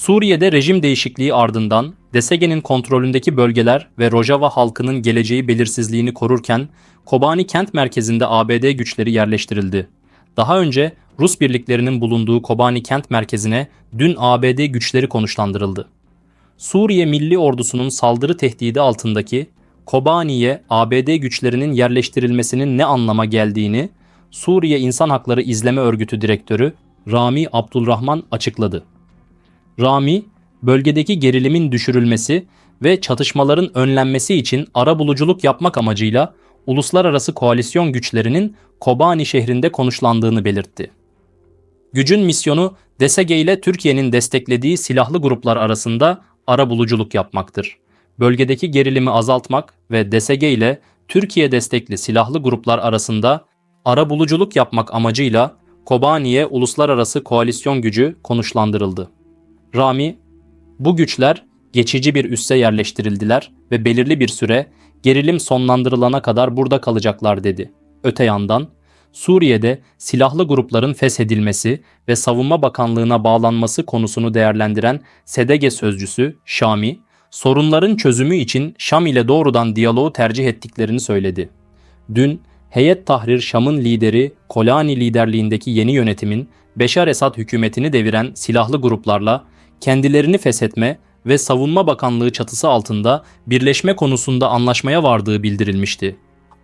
Suriye'de rejim değişikliği ardından Desege'nin kontrolündeki bölgeler ve Rojava halkının geleceği belirsizliğini korurken Kobani kent merkezinde ABD güçleri yerleştirildi. Daha önce Rus birliklerinin bulunduğu Kobani kent merkezine dün ABD güçleri konuşlandırıldı. Suriye Milli Ordusu'nun saldırı tehdidi altındaki Kobani'ye ABD güçlerinin yerleştirilmesinin ne anlama geldiğini Suriye İnsan Hakları İzleme Örgütü Direktörü Rami Abdulrahman açıkladı. Rami, bölgedeki gerilimin düşürülmesi ve çatışmaların önlenmesi için arabuluculuk yapmak amacıyla uluslararası koalisyon güçlerinin Kobani şehrinde konuşlandığını belirtti. Gücün misyonu DSG ile Türkiye'nin desteklediği silahlı gruplar arasında arabuluculuk yapmaktır. Bölgedeki gerilimi azaltmak ve DSG ile Türkiye destekli silahlı gruplar arasında arabuluculuk yapmak amacıyla Kobani'ye uluslararası koalisyon gücü konuşlandırıldı. Rami, bu güçler geçici bir üsse yerleştirildiler ve belirli bir süre gerilim sonlandırılana kadar burada kalacaklar dedi. Öte yandan Suriye'de silahlı grupların feshedilmesi ve Savunma Bakanlığı'na bağlanması konusunu değerlendiren SEDEGE sözcüsü Şami, sorunların çözümü için Şam ile doğrudan diyaloğu tercih ettiklerini söyledi. Dün Heyet Tahrir Şam'ın lideri Kolani liderliğindeki yeni yönetimin Beşar Esad hükümetini deviren silahlı gruplarla kendilerini feshetme ve Savunma Bakanlığı çatısı altında birleşme konusunda anlaşmaya vardığı bildirilmişti.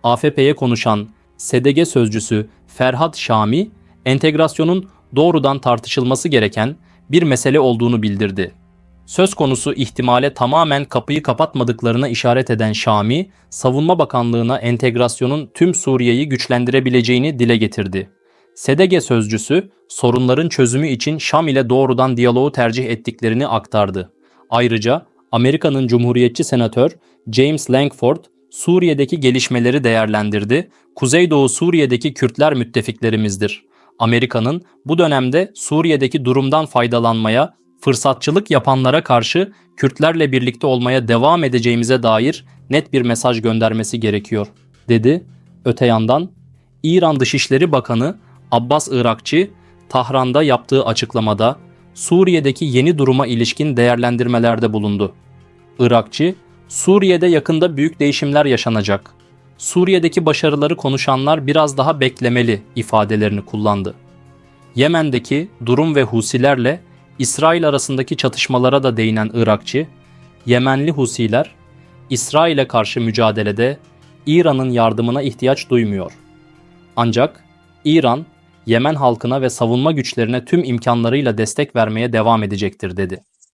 AFP'ye konuşan SDG sözcüsü Ferhat Şami, entegrasyonun doğrudan tartışılması gereken bir mesele olduğunu bildirdi. Söz konusu ihtimale tamamen kapıyı kapatmadıklarına işaret eden Şami, Savunma Bakanlığı'na entegrasyonun tüm Suriye'yi güçlendirebileceğini dile getirdi. SEDEGE sözcüsü sorunların çözümü için Şam ile doğrudan diyaloğu tercih ettiklerini aktardı. Ayrıca Amerika'nın Cumhuriyetçi Senatör James Langford Suriye'deki gelişmeleri değerlendirdi. Kuzeydoğu Suriye'deki Kürtler müttefiklerimizdir. Amerika'nın bu dönemde Suriye'deki durumdan faydalanmaya, fırsatçılık yapanlara karşı Kürtlerle birlikte olmaya devam edeceğimize dair net bir mesaj göndermesi gerekiyor, dedi. Öte yandan İran Dışişleri Bakanı Abbas Irakçı, Tahran'da yaptığı açıklamada Suriye'deki yeni duruma ilişkin değerlendirmelerde bulundu. Irakçı, Suriye'de yakında büyük değişimler yaşanacak. Suriye'deki başarıları konuşanlar biraz daha beklemeli ifadelerini kullandı. Yemen'deki durum ve Husilerle İsrail arasındaki çatışmalara da değinen Irakçı, Yemenli Husiler, İsrail'e karşı mücadelede İran'ın yardımına ihtiyaç duymuyor. Ancak İran, Yemen halkına ve savunma güçlerine tüm imkanlarıyla destek vermeye devam edecektir dedi.